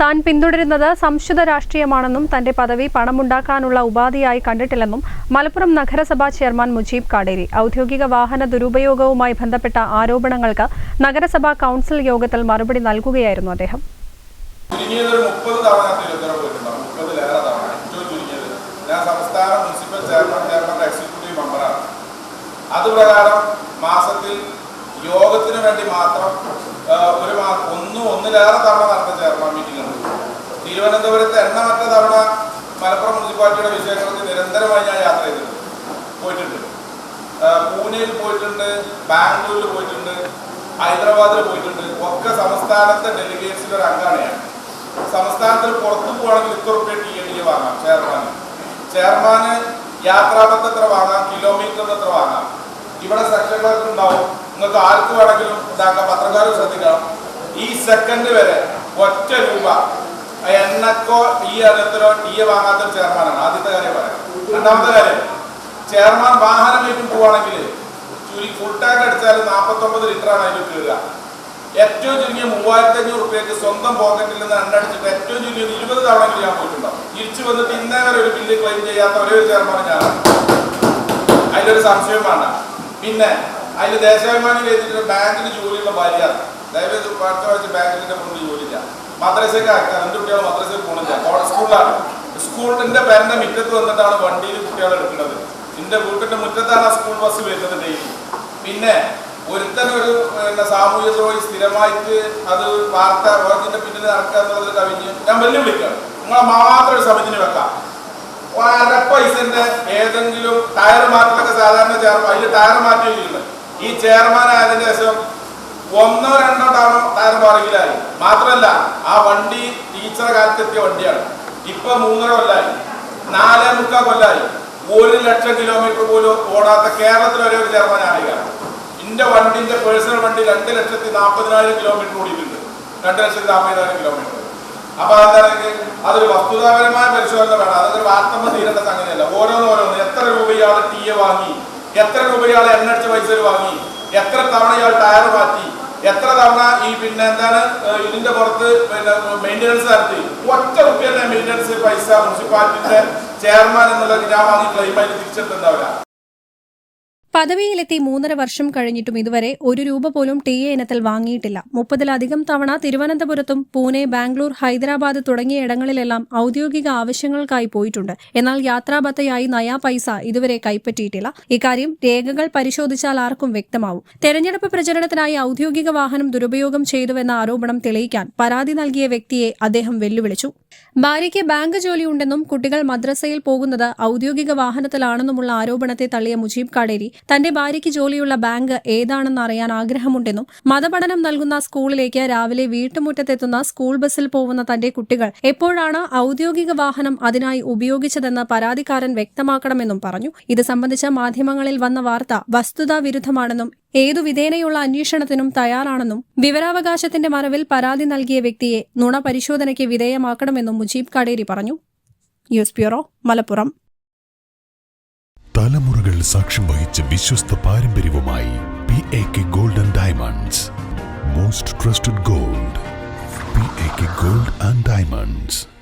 താൻ പിന്തുടരുന്നത് സംശുദ്ധ രാഷ്ട്രീയമാണെന്നും തന്റെ പദവി പണമുണ്ടാക്കാനുള്ള ഉപാധിയായി കണ്ടിട്ടില്ലെന്നും മലപ്പുറം നഗരസഭാ ചെയർമാൻ മുജീബ് കാടേരി. ഔദ്യോഗിക വാഹന ദുരുപയോഗവുമായി ബന്ധപ്പെട്ട ആരോപണങ്ങൾക്ക് നഗരസഭാ കൗൺസിൽ യോഗത്തിൽ മറുപടി നൽകുകയായിരുന്നു അദ്ദേഹം. അതുപ്രകാരം മാസത്തിൽ യോഗത്തിന് വേണ്ടി മാത്രം ഒരു മാ ഒന്നും ഒന്നിലേറെ തവണ നടന്ന ചെയർമാൻ മീറ്റിംഗ് ഉണ്ട് തിരുവനന്തപുരത്ത് എണ്ണമറ്റ തവണ മലപ്പുറം മുനിസിപ്പാലിറ്റിയുടെ വിശേഷത്തിൽ നിരന്തരമായി ഞാൻ യാത്ര ചെയ്തിട്ടുണ്ട്. പോയിട്ടുണ്ട്. പൂനെയിൽ പോയിട്ടുണ്ട് ബാംഗ്ലൂരിൽ പോയിട്ടുണ്ട് ഹൈദരാബാദിൽ പോയിട്ടുണ്ട്. ഒക്കെ സംസ്ഥാനത്തെ ഡെലിഗേറ്റ്സിന്റെ ഒരു അംഗമാണ് ഞാൻ. സംസ്ഥാനത്തിൽ പുറത്തു പോകണമെങ്കിൽ ഇത്ര റുപ്യ ടി എ ഡി വാങ്ങാം ചെയർമാന് ചെയർമാന് യാത്രാപത്ത് എത്ര വാങ്ങാം കിലോമീറ്റർ എത്ര വാങ്ങാം? ഇവിടെ സെക്ഷനുകളൊക്കെ ഉണ്ടാവും. നിങ്ങൾക്ക് ആർക്ക് വേണമെങ്കിലും ഇതാക്കാം പത്രക്കാരും ശ്രദ്ധിക്കണം. സെക്കൻഡ് വരെ ഒറ്റ രൂപ. എണ്ണക്കോ ഈ എണ്ണത്തിലോ ടി വാങ്ങാത്ത ചെയർമാനാണ് ആദ്യത്തെ കാര്യം പറയാം. രണ്ടാമത്തെ കാര്യം ചെയർമാൻ വാഹനം വീട്ടിൽ പോവാണെങ്കിൽ ചുരി ഫുൾ ടാങ്ക് അടിച്ചാൽ നാൽപ്പത്തൊമ്പത് ലിറ്ററാണ് അതിൽ കീഴുക ഏറ്റവും ചുരുങ്ങിയ മൂവായിരത്തി അഞ്ഞൂറ് റുപ്യക്ക് സ്വന്തം പോക്കറ്റിൽ നിന്ന് എണ്ണടിച്ചിട്ട് ഏറ്റവും ചുരുങ്ങിയത് ഇരുപത് തവണ ഞാൻ പോയിട്ടുണ്ടാവും. തിരിച്ചു വന്നിട്ട് ഇന്നേ വരെ ഒരു ബില്ല് ക്ലെയിം ചെയ്യാത്ത ഒരേ ഒരു ചെയർമാൻ ഞാനാണ് അതിലൊരു സംശയം വേണ്ട. പിന്നെ അതിൽ ദേശാഭിമാനി ചെയ്തിട്ട് ബാങ്കിൽ ജോലിയുള്ള ഭാര്യയാണ് ദയവേത് പഠിച്ച പഠിച്ച് ബാങ്കിന്റെ മുന്നിൽ ജോലിയില്ല. മദ്രസയ്ക്ക് രണ്ട് കുട്ടികൾ മദ്രസയിൽ പോകണില്ല സ്കൂളിലാണ്. സ്കൂളിന്റെ പേരന്റെ മുറ്റത്ത് വന്നിട്ടാണ് വണ്ടിയിൽ കുട്ടികൾ എടുക്കുന്നത് എന്റെ വീട്ടിന്റെ മുറ്റത്താണ് സ്കൂൾ ബസ് വരുന്നത് ഡെയിലി പിന്നെ ഒരുത്തൻ ഒരു പിന്നെ സാമൂഹ്യ ദ്രോഹി സ്ഥിരമായിട്ട് അത് വാർത്ത ഓർജിന്റെ പിന്നിൽ നടക്കുക എന്നുള്ളത് കവിഞ്ഞ് ഞാൻ വെല്ലുവിളിക്കാം. നിങ്ങളെ മാത്രം ഒരു സമിതിന് വെക്കാം. അര പൈസന്റെ ഏതെങ്കിലും ടയർ മാറ്റലൊക്കെ സാധാരണ ചെയർമാൻ അതിൽ ടയർ മാറ്റിയിട്ടുണ്ട് ഈ ചെയർമാൻ ആയതിനു ശേഷം ഒന്നോ രണ്ടോ ടയർ ടയർ മാറിയില്ലായി മാത്രമല്ല ആ വണ്ടി ടീച്ചറെ കാലത്തെത്തിയ വണ്ടിയാണ്. ഇപ്പൊ മൂന്നര കൊല്ലായി. നാലേ മുക്കാൽ കൊല്ലായി. ഒരു ലക്ഷം കിലോമീറ്റർ പോലും ഓടാത്ത കേരളത്തിൽ ഒരേ ഒരു ചെയർമാൻ ആണില്ല എന്റെ വണ്ടിന്റെ പേഴ്സണൽ വണ്ടി രണ്ട് ലക്ഷത്തി നാൽപ്പതിനായിരം കിലോമീറ്റർ ഓടിയിട്ടുണ്ട്. രണ്ട് ലക്ഷത്തി നാൽപ്പതിനായിരം കിലോമീറ്റർ അപ്പൊ അതാണെങ്കിൽ അതൊരു വസ്തുതാപരമായ പരിശോധന വേണം. അതൊരു വാർത്തമ്മ തീരേണ്ട സംഗതിയല്ല. ഓരോന്നോരോന്ന് എത്ര രൂപ ഇയാൾ ടി വാങ്ങി? എത്ര രൂപ ഇയാൾ എണ്ണടിച്ച പൈസ വാങ്ങി? എത്ര തവണ ഇയാൾ ടയർ മാറ്റി? എത്ര തവണ ഈ പിന്നെ എന്താണ് ഇതിന്റെ പുറത്ത് പിന്നെ മെയിന്റനൻസ് നടത്തി? ഒറ്റ റുപ്യന്റെ മെയിന്റനൻസ് പൈസ മുനിസിപ്പാലിറ്റിന്റെ ചെയർമാൻ എന്നുള്ള ഞാൻ വാങ്ങി ക്ലെയിം ആയിട്ട് തിരിച്ചെടുത്തുണ്ടാവില്ല പദവിയിലെത്തി മൂന്നര വർഷം കഴിഞ്ഞിട്ടും ഇതുവരെ ഒരു രൂപ പോലും ടി എ ഇനത്തിൽ വാങ്ങിയിട്ടില്ല. മുപ്പതിലധികം തവണ തിരുവനന്തപുരത്തും പൂനെ ബാംഗ്ലൂർ ഹൈദരാബാദ് തുടങ്ങിയ ഇടങ്ങളിലെല്ലാം ഔദ്യോഗിക ആവശ്യങ്ങൾക്കായി പോയിട്ടുണ്ട്. എന്നാൽ യാത്രാബത്തയായി നയാ പൈസ ഇതുവരെ കൈപ്പറ്റിയിട്ടില്ല. ഇക്കാര്യം രേഖകൾ പരിശോധിച്ചാൽ ആർക്കും വ്യക്തമാവും. തെരഞ്ഞെടുപ്പ് പ്രചരണത്തിനായി ഔദ്യോഗിക വാഹനം ദുരുപയോഗം ചെയ്തുവെന്ന ആരോപണം തെളിയിക്കാൻ പരാതി നൽകിയ വ്യക്തിയെ അദ്ദേഹം വെല്ലുവിളിച്ചു. ഭാര്യയ്ക്ക് ബാങ്ക് ജോലിയുണ്ടെന്നും കുട്ടികൾ മദ്രസയിൽ പോകുന്നത് ഔദ്യോഗിക വാഹനത്തിലാണെന്നുമുള്ള ആരോപണത്തെ തള്ളിയ മുജീബ് കാടേരി തന്റെ ഭാര്യയ്ക്ക് ജോലിയുള്ള ബാങ്ക് ഏതാണെന്ന് അറിയാൻ ആഗ്രഹമുണ്ടെന്നും മതപഠനം നൽകുന്ന സ്കൂളിലേക്ക് രാവിലെ വീട്ടുമുറ്റത്തെത്തുന്ന സ്കൂൾ ബസ്സിൽ പോകുന്ന തന്റെ കുട്ടികൾ എപ്പോഴാണ് ഔദ്യോഗിക വാഹനം അതിനായി ഉപയോഗിച്ചതെന്ന് പരാതിക്കാരൻ വ്യക്തമാക്കണമെന്നും പറഞ്ഞു. ഇത് സംബന്ധിച്ച മാധ്യമങ്ങളിൽ വന്ന വാർത്ത വസ്തുതാ വിരുദ്ധമാണെന്നും ഏതു വിധേനയുള്ള അന്വേഷണത്തിനും തയ്യാറാണെന്നും വിവരാവകാശത്തിന്റെ മറവിൽ പരാതി നൽകിയ വ്യക്തിയെ നുണ പരിശോധനയ്ക്ക് വിധേയമാക്കണമെന്നും മുജീബ് കടേരി പറഞ്ഞു. News bureau Malappuram. തലമുറകൾ സാക്ഷ്യം വഹിച്ച വിശ്വസ്ത പാരമ്പര്യവുമായി P A K golden diamonds. Most trusted gold P A K gold and diamonds.